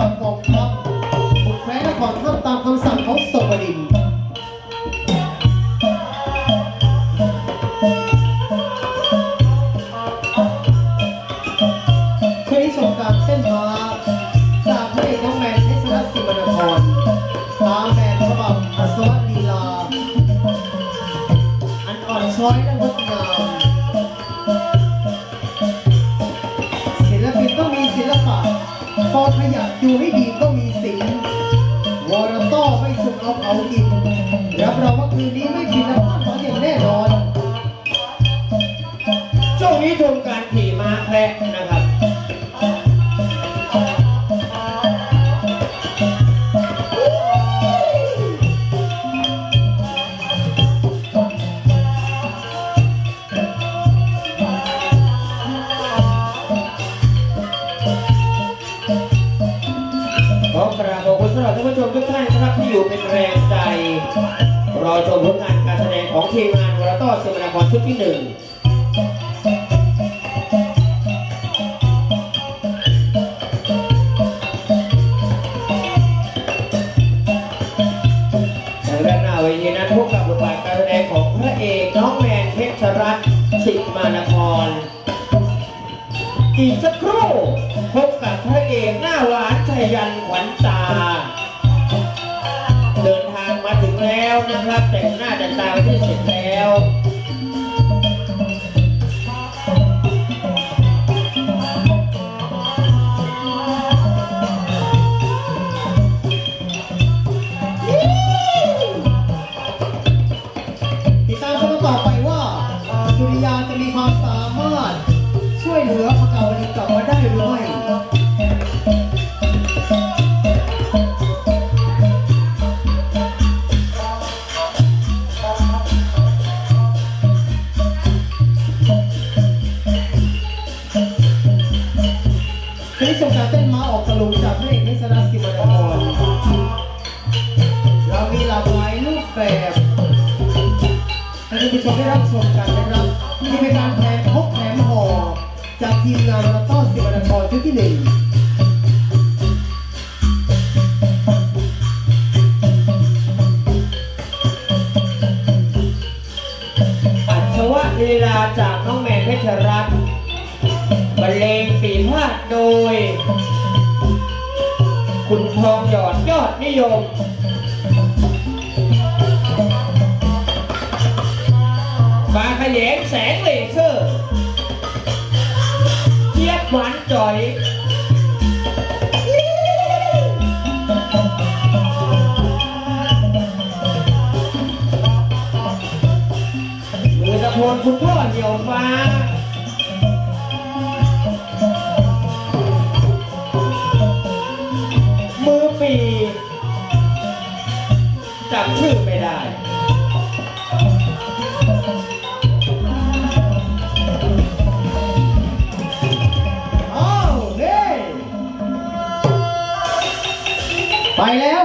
กับกองทัพบุกแพ้นครทัพตามคำสั่งของสมรินทร์เคยชมการเต้นม้าจากพระเอกน้องแมนเท พอขยับดูให้ดีก็มีสิงวอร์ต้อไม่สุกเอาเขากินรับรองว่าคืนนี้ไม่ผิดนะพลาดหวังอย่างแน่นอน ช่วงนี้ชมการขี่ม้าแคระนะครับ ขอกราบขอบคุณสำหรับท่านผู้ชมทุกท่านครับที่อยู่เป็นแรงใจ รอชมผลงานการแสดงของทีมงานวรต้อสมนาครชุดที่หนึ่งทางด้านหน้าเวทีนั้นพบกับบทบาทการแสดงของพระเอกน้องแมนเพชรรัตน์สิมานคร อีกสักครู่พบกับพระเอกหน้าหวานชัยยันขวัญตา เดินทางมาถึงแล้วนะครับ แต่งหน้าแต่งตาที่เสร็จแล้ว คลิปชมการเต้นม้าออกตะลุงจากพระเอกนิสรัตน์สิมนครเรามีหลากหลายรูปแบบให้ท่านผู้ชมได้รับชมกันนะครับนี่เป็นการแถมพกแถมห่อจากทีมงานมาต้อนสิมนครชุดที่หนึ่งอัศวะลีลาจากน้องแมนเพชรรัตน์ บรรเลงปีพาดโดย คุณทองหยอดยอดนิยมบาขยงแสงเลเซอร์ เทียบหวานจ่อยมือตะโพนคุณพ่อเหี่ยวฟ้าำชื่อไม่ได้ไปแล้ว